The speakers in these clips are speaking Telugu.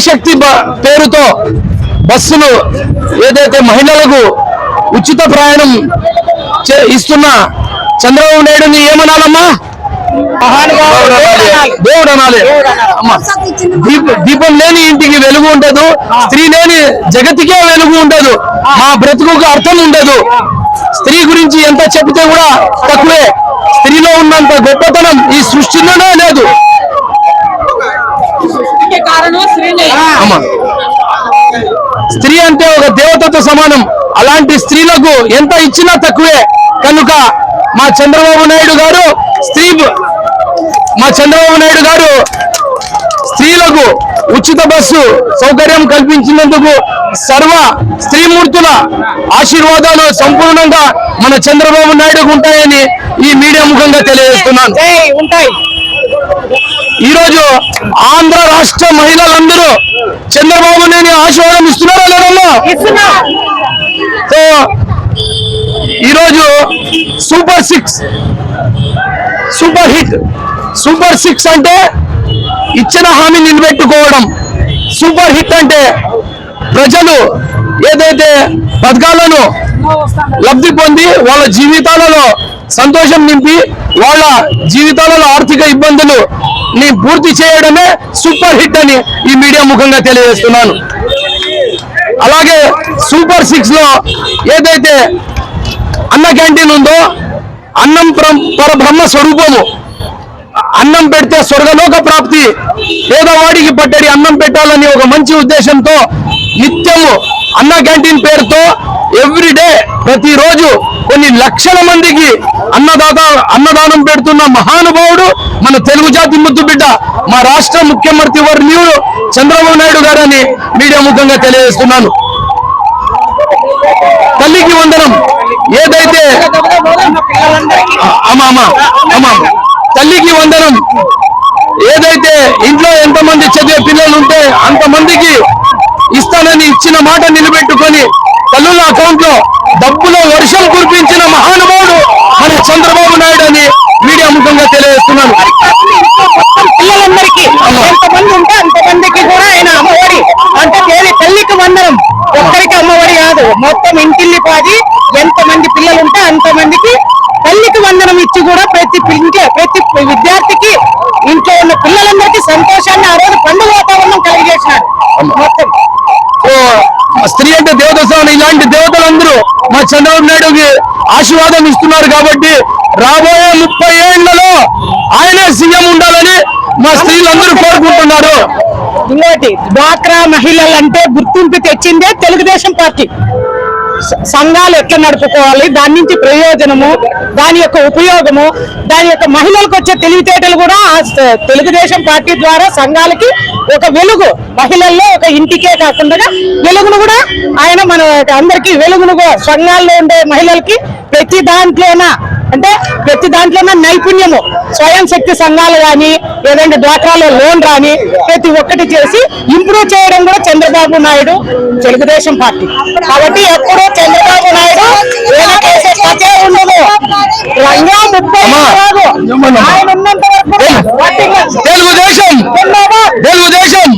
శక్తి పేరుతో బస్సులు ఏదైతే మహిళలకు ఉచిత ప్రయాణం చే- ఇస్తున్న చంద్రబాబు నాయుడుని ఏమనాలమ్మా? దేవుడు అనాలి దీపం లేని ఇంటికి వెలుగు ఉండదు. స్త్రీ లేని జగతికే వెలుగు ఉండదు. మా బ్రతుకు అర్థం ఉండదు. స్త్రీ గురించి ఎంత చెబితే కూడా తక్కువే. స్త్రీలో ఉన్నంత గొప్పతనం ఈ సృష్టిలోనే లేదు. స్త్రీ అంటే ఒక దేవతతో సమానం. అలాంటి స్త్రీలకు ఎంత ఇచ్చినా తక్కువే. కనుక మా చంద్రబాబు నాయుడు గారు స్త్రీ మా చంద్రబాబు నాయుడు గారు స్త్రీలకు ఉచిత బస్సు సౌకర్యం కల్పించినందుకు సర్వ స్త్రీమూర్తుల ఆశీర్వాదాలు సంపూర్ణంగా మన చంద్రబాబు నాయుడుకు ఉంటాయని ఈ మీడియా ముఖంగా తెలియజేస్తున్నాను. ఉంటాయి. ఈరోజు ఆంధ్ర రాష్ట్ర మహిళలందరూ చంద్రబాబు నేను ఆశీర్వాదం ఇస్తున్నారా లేదమ్మా సో ఈరోజు super six super hit super six అంటే ఇచ్చిన హామీ నిలబెట్టుకోవడం. సూపర్ హిట్ అంటే ప్రజలు ఏదైతే పథకాలను లబ్ధి పొంది వాళ్ళ జీవితాలలో సంతోషం నింపి వాళ్ళ జీవితాలలో ఆర్థిక ఇబ్బందులు ని పూర్తి చేయడమే సూపర్ హిట్ అని ఈ మీడియా ముఖంగా తెలియజేస్తున్నాను. అలాగే సూపర్ సిక్స్లో ఏదైతే అన్న క్యాంటీన్ ఉందో అన్నం పరబ్రహ్మ స్వరూపము. అన్నం పెడితే స్వర్గలోక ప్రాప్తి. పేదవాడికి పట్టడి అన్నం పెట్టాలని ఒక మంచి ఉద్దేశంతో నిత్యము అన్న క్యాంటీన్ పేరుతో ఎవ్రీ డే ప్రతిరోజు కొన్ని లక్షల మందికి అన్నదాత అన్నదానం పెడుతున్న మహానుభావుడు మన తెలుగు జాతి ముద్దు బిడ్డ మా రాష్ట్ర ముఖ్యమంత్రి వర్ణీయుడు చంద్రబాబు నాయుడు గారని మీడియా ముఖంగా తెలియజేస్తున్నాను. తల్లికి వందనం. ఏదైతే తల్లికి వందనం. ఏదైతే ఇంట్లో ఎంతమంది చదివే పిల్లలు ఉంటే అంతమందికి ఇస్తానని ఇచ్చిన మాట నిలబెట్టుకొని తల్లుల అకౌంట్లో డబ్బుల వర్షం కురిపించిన మహానుభావుడు మన చంద్రబాబు నాయుడు అని మీడియా ముఖంగా తెలియజేస్తున్నాను. పిల్లలందరికీ ఎంతమంది ఉంటే అంతమందికి కూడా ఆయన అమ్మఒడి అంటే దేవి తల్లికి వందనం. ఒక్కరికి అమ్మఒడి కాదు మొత్తం ఇంటిల్లి పాది ఎంతమంది పిల్లలు ఉంటే అంతమందికి తల్లికి వందనం ఇచ్చి కూడా ప్రతి ఇంట్లో ప్రతి విద్యార్థికి ఇంట్లో ఉన్న పిల్లలందరికీ సంతోషాన్ని ఆ రోజు పండుగ వాతావరణం కలిగజేసినాడు మొత్తం స్త్రీ అంటే దేవత ఇలాంటి దేవతలందరూ మా చంద్రబాబు నాయుడుకి ఆశీర్వాదం ఇస్తున్నారు కాబట్టి రాబోయే ముప్పై ఏళ్ళలో ఆయనే సీఎం ఉండాలని మా స్త్రీలందరూ కోరుకుంటున్నారు. ఇంకోటి డ్వాక్రా మహిళలు అంటే గుర్తింపు తెచ్చిందే తెలుగుదేశం పార్టీ. సంఘాలు ఎట్లా నడుపుకోవాలి? దాని నుంచి ప్రయోజనము దాని యొక్క ఉపయోగము దాని యొక్క మహిళలకు వచ్చే తెలివితేటలు కూడా తెలుగుదేశం పార్టీ ద్వారా సంఘాలకి ఒక వెలుగు మహిళల్లో ఒక ఇంటికే కాకుండా వెలుగును కూడా ఆయన మన అందరికీ వెలుగును కూడా సంఘాల్లో ఉండే మహిళలకి ప్రతి దాంట్లోనా అంటే ప్రతి దాంట్లోనే నైపుణ్యము స్వయం శక్తి సంఘాలు కానీ లేదంటే డ్వాక్రాలో లోన్ రాని ప్రతి ఒక్కటి చేసి ఇంప్రూవ్ చేయడం కూడా చంద్రబాబు నాయుడు తెలుగుదేశం పార్టీ. కాబట్టి ఎప్పుడూ చంద్రబాబు నాయుడు ఉండదు రంగా ముప్పై? ఆయన ఉన్నంత వరకు తెలుగుదేశం! తెలుగుదేశం.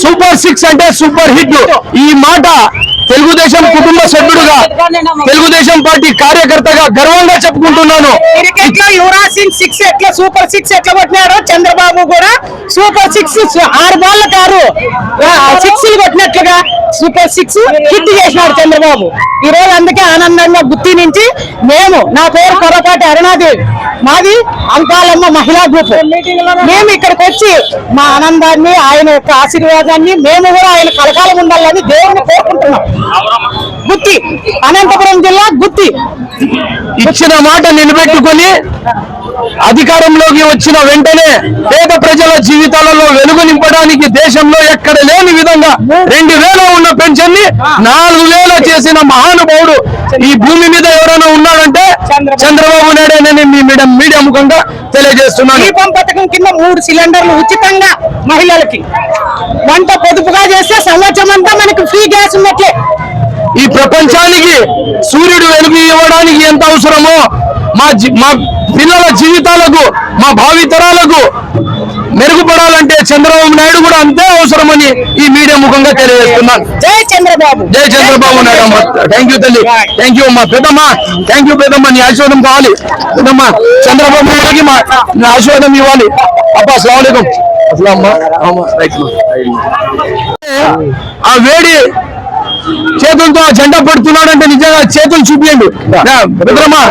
సూపర్ సిక్స్ అంటే సూపర్ హిట్. ఈ మాట తెలుగుదేశం కుటుంబ సభ్యుడుగా తెలుగుదేశం పార్టీ కార్యకర్తగా గర్వంగా చెప్పుకుంటున్నాను. క్రికెట్లో యువరాజ్ సింగ్ సిక్స్ ఎట్లా సూపర్ సిక్స్ ఎట్లా కొట్టినారు చంద్రబాబు కూడా సూపర్ సిక్స్ ఆరు బాల్ కారు సిక్స్ కొట్టినట్లుగా. సూపర్ సిక్స్ హిట్ చేసినాడు చంద్రబాబు. ఈ రోజు అందుకే ఆనందంగా గుర్తి నుంచి మేము నా పేరు కొరపాటి అరుణాదేవి. మాది అంకాలమ్మ మహిళా గ్రూప్ మేము ఇక్కడికి వచ్చి మా ఆనందాన్ని ఆయన యొక్క ఆశీర్వాదాన్ని మేము కూడా ఆయన కలకాలం ఉండాలని దేవుని కోరుకుంటున్నాం. గుత్తి అనంతపురం జిల్లా గుత్తి ఇచ్చిన మాట నిలబెట్టుకొని అధికారంలోకి వచ్చిన వెంటనే పేద ప్రజల జీవితాలలో వెలుగు నింపడానికి దేశంలో ఎక్కడ లేని విధంగా రెండు వేల ఉన్న పెన్షన్ని నాలుగు వేల చేసిన మహానుభావుడు ఈ భూమి మీద ఎవరైనా ఉన్నాడంటే చంద్రబాబు. నాయుడు మీ మీడియా మీడియా ముఖంగా తెలియజేస్తున్నాను. దీపం పథకం కింద మూడు సిలిండర్లు ఉచితంగా మహిళలకి. వంట పొదుపుగా చేస్తే సంవత్సరం అంతా మనకి ఫ్రీ గ్యాస్ ఉన్నట్లే. ఈ ప్రపంచానికి సూర్యుడు వెలుగు ఇవ్వడానికి ఎంత అవసరమో మా మా పిల్లల జీవితాలకు మా భావితరాలకు మెరుగుపడాలంటే చంద్రబాబు నాయుడు కూడా అంతే అవసరమని ఈ మీడియా ముఖంగా తెలియజేస్తున్నాను. జై చంద్రబాబు. జై చంద్రబాబు నాయుడు అమ్మ. థ్యాంక్ యూ తల్లి. థ్యాంక్ యూ అమ్మా. పెద్దమ్మ థ్యాంక్ యూ పెద్దమ్మ. నీ ఆశీర్వాదం కావాలి. పెద్దమ్మ చంద్రబాబు నాయుడుకి మా నీ ఆశీర్వాదం ఇవ్వాలి. అబ్బా అస్సలం అసలు అమ్మా. అమ్మ రైట్ ఆ వేడి చేతులతో ఆ జెండా పడుతున్నాడంటే నిజంగా చేతులు చూపియండి. పెద్దమ్మా.